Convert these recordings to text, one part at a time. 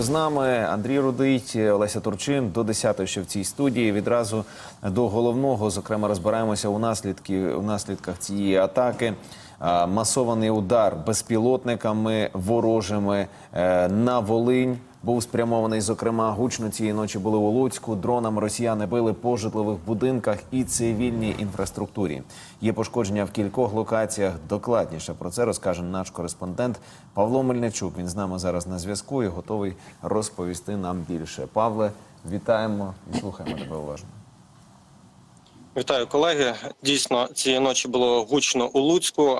З нами Андрій Рудить, Олеся Турчин до 10-ї ще в цій студії. Відразу до головного, зокрема, розбираємося у наслідки у наслідках цієї атаки. Масований удар безпілотниками ворожими е, на Волинь був спрямований. Зокрема, гучно цієї ночі були у Луцьку. Дронами росіяни били по житлових будинках і цивільній інфраструктурі. Є пошкодження в кількох локаціях. Докладніше про це розкаже наш кореспондент Павло Мельничук. Він з нами зараз на зв'язку і готовий розповісти нам більше. Павле, вітаємо і слухаємо тебе уважно. Вітаю, колеги. Дійсно, цієї ночі було гучно у Луцьку.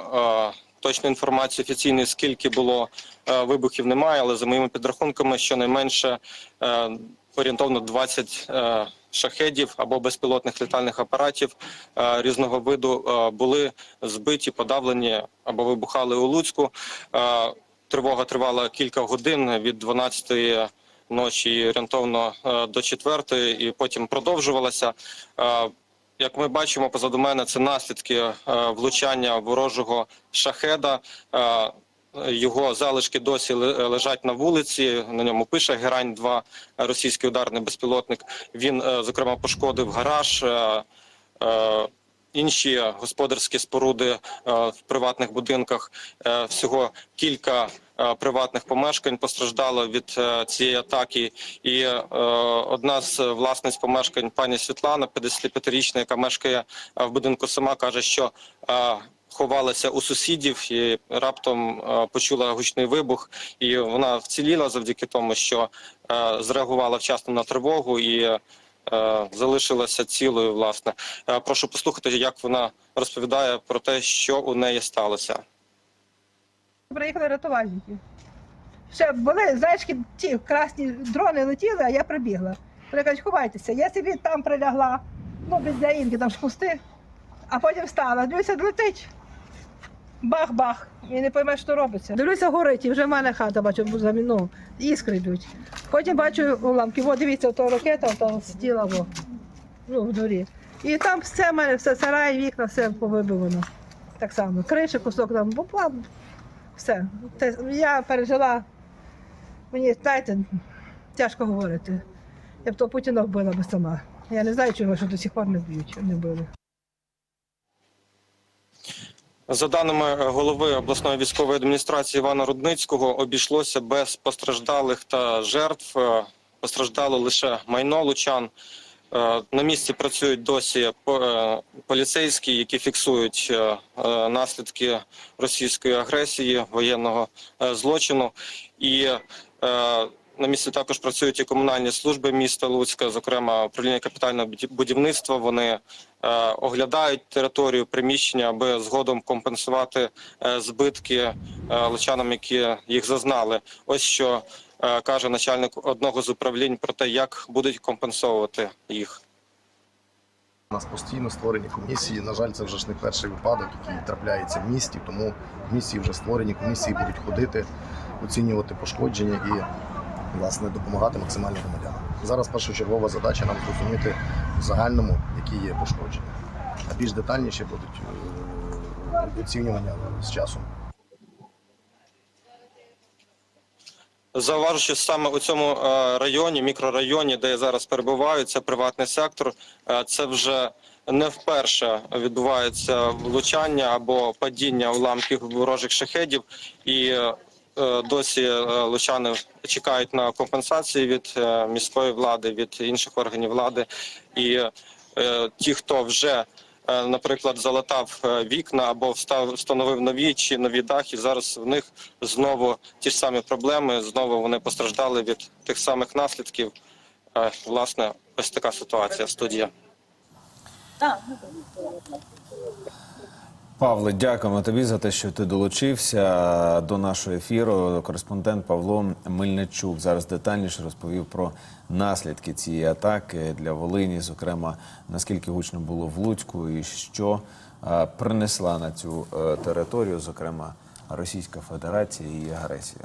Точної інформації офіційної, скільки було е, вибухів, немає, але за моїми підрахунками, щонайменше е, орієнтовно 20 е, шахедів або безпілотних літальних апаратів різного виду були збиті, подавлені або вибухали у Луцьку. Тривога тривала кілька годин від 12 ночі орієнтовно до 4 і потім продовжувалася. Як ми бачимо позаду мене, це наслідки е, влучання ворожого шахеда. Е, його залишки досі лежать на вулиці. На ньому пише Герань 2 російський ударний безпілотник. Він, е, зокрема, пошкодив гараж. Інші господарські споруди в приватних будинках всього кілька приватних помешкань постраждало від е, цієї атаки. І е, одна з власниць помешкань, пані Світлана, 55-річна, яка мешкає е, в будинку сама, каже, що е, ховалася у сусідів і раптом е, почула гучний вибух, і вона вціліла завдяки тому, що е, зреагувала вчасно на тривогу і е, залишилася цілою. Власне, Е, прошу послухати, як вона розповідає про те, що у неї сталося. Приїхали рятувальники. Ще були, знаєш, ті красні дрони летіли, а я прибігла. Вони кажуть, ховайтеся. Я собі там прилягла, ну, без заїнки, там ж кусти, а потім встала. Дивлюся, летить. Бах-бах. І не пойме, що робиться. Дивлюся, горить, і вже в мене хата бачу, ну, іскри йдуть. Потім бачу уламки. О, дивіться, то ракета, то сиділа во, ну, в дворі. І там все в мене, все сарай, вікна, все повибивано. Так само. Криші, кусок там, бо все. Те- Я пережила, мені, знаєте, тяжко говорити. Я б того Путіна вбила би сама. Я не знаю, чого, що до сих пор не б'ють, не били. За даними голови обласної військової адміністрації Івана Рудницького, обійшлося без постраждалих та жертв. Е, Постраждало лише майно лучан. Е, На місці працюють досі е, поліцейські, які фіксують е, наслідки російської агресії, воєнного злочину. І на місці також працюють і комунальні служби міста Луцька, зокрема управління капітального будівництва. Вони оглядають територію приміщення, аби згодом компенсувати збитки лучанам, які їх зазнали. Ось що каже начальник одного з управлінь про те, як будуть компенсовувати їх. У нас постійно створені комісії. На жаль, це вже ж не перший випадок, який трапляється в місті. Тому в місті вже створені комісії будуть ходити, оцінювати пошкодження і власне допомагати максимально громадянам. Зараз першочергова задача нам зрозуміти в загальному, які є пошкодження. А більш детальніше будуть е, оцінювання з часом. Зауважу, що саме у цьому е, районі, мікрорайоні, де я зараз перебуваю, це приватний сектор. Е, Це вже не вперше відбувається влучання або падіння уламків ворожих шахедів, і е, досі лучани чекають на компенсації від міської влади, від інших органів влади. І ті, хто вже Наприклад, залатав е, вікна або встав, встановив нові чи нові дахи. Зараз в них знову ті ж самі проблеми. Знову вони постраждали від тих самих наслідків. Е, Власне, ось така ситуація. Студія. Павле, дякуємо тобі за те, що ти долучився до нашого ефіру. Кореспондент Павло Мельничук зараз детальніше розповів про наслідки цієї атаки для Волині, зокрема наскільки гучно було в Луцьку, і що принесла на цю е, територію, зокрема Російська Федерація і агресія.